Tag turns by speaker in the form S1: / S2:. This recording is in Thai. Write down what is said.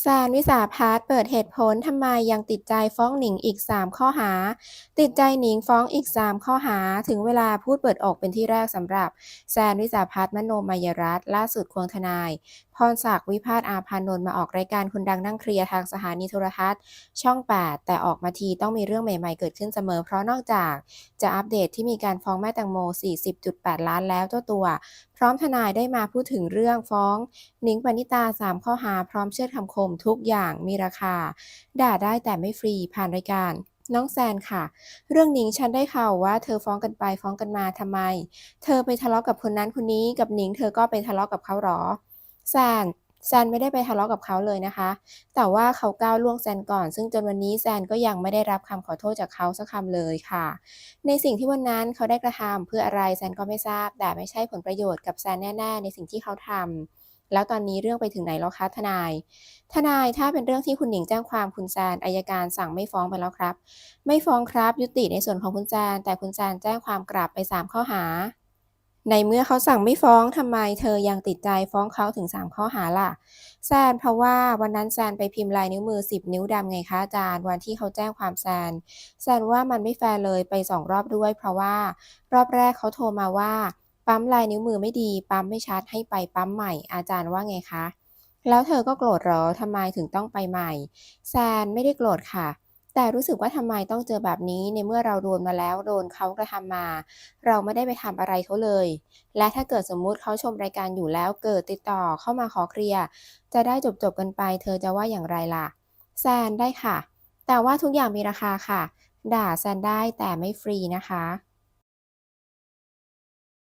S1: แซนวิสาพัฒน์เปิดเหตุผลทำไมยังติดใจฟ้องหนิงอีก 3 ข้อหา ติดใจหนิงฟ้องอีก 3 ข้อหา ถึงเวลาพูดเปิดอกเป็นที่แรกสำหรับแซนวิสาพัฒน์มโนมายรัตล่าสุดควงทนาย พรศักดิ์วิพาทอาพานนท์มาออกรายการคนดังนั่งเคลียร์ทางสถานีโทรทัศน์ ช่อง 8 แต่ออกมาทีต้องมีเรื่องใหม่ๆเกิดขึ้นเสมอ เพราะนอกจากจะอัปเดตที่มีการฟ้องแม่แตงโม 40.8 ล้านแล้วเจ้าตัว พร้อมทนายได้มาพูดถึงเรื่องฟ้อง นิงปณิตา 3 ข้อหาพร้อมเชื่อดคำคมทุกอย่างมีราคา ด่าได้แต่ไม่ฟรีผ่านรายการน้องแซนค่ะ เรื่องหนิงฉันได้ข่าวว่าเธอฟ้องกันไปฟ้องกันมาทำไม เธอไปทะเลาะกับคนนั้นคนนี้กับหนิงเธอก็ไปทะเลาะกับเขาหรอ แซนแซนไม่ได้ไปทะเลาะกับเขาเลยนะคะ แต่ว่าเขาก้าวล่วงแซนก่อน ซึ่งจนวันนี้แซนก็ยังไม่ได้รับคำขอโทษจากเขาสักคำเลยค่ะ ในสิ่งที่วันนั้นเขาได้กระทำเพื่ออะไรแซนก็ไม่ทราบ แต่ไม่ใช่ผลประโยชน์กับแซนแน่ๆ ในสิ่งที่เขาทำแล้วตอนนี้เรื่องไปถึงไหนแล้วคะทนาย ทนายถ้าเป็นเรื่องที่คุณหนิงแจ้งความคุณแซนอายการสั่งไม่ฟ้องไปแล้วครับ ไม่ฟ้องครับยุติในส่วนของคุณแซนแต่คุณแซนแจ้งความกลับไป 3 ข้อหา ในเมื่อเขาสั่งไม่ฟ้องทำไมเธอยังติดใจฟ้องเขาถึง 3 ข้อหาล่ะ แซนเพราะว่าวันนั้นแซนไปพิมพ์ลายนิ้วมือ 10 นิ้วดำไงคะอาจารย์ วันที่เขาแจ้งความแซน แซนว่ามันไม่แฟร์เลยไป2รอบด้วย เพราะว่ารอบแรกเขาโทรมาว่า ปั๊มลายนิ้วมือไม่ดี ปั๊มไม่ชัดให้ไปปั๊มใหม่อาจารย์ว่าไงคะ แล้วเธอก็โกรธหรอทำไมถึงต้องไปใหม่ แซนไม่ได้โกรธค่ะ แต่รู้สึกว่าทำไมต้องเจอแบบนี้ในเมื่อเราโดนมาแล้วโดนเขากระทำมา เราไม่ได้ไปทำอะไรเขาเลย และถ้าเกิดสมมุติเขาชมรายการอยู่แล้วเกิดติดต่อเข้ามาขอเคลียร์จะได้จบจบกันไป เธอจะว่าอย่างไรล่ะ แซนได้ค่ะ แต่ว่าทุกอย่างมีราคาค่ะ ด่าแซนได้แต่ไม่ฟรีนะคะ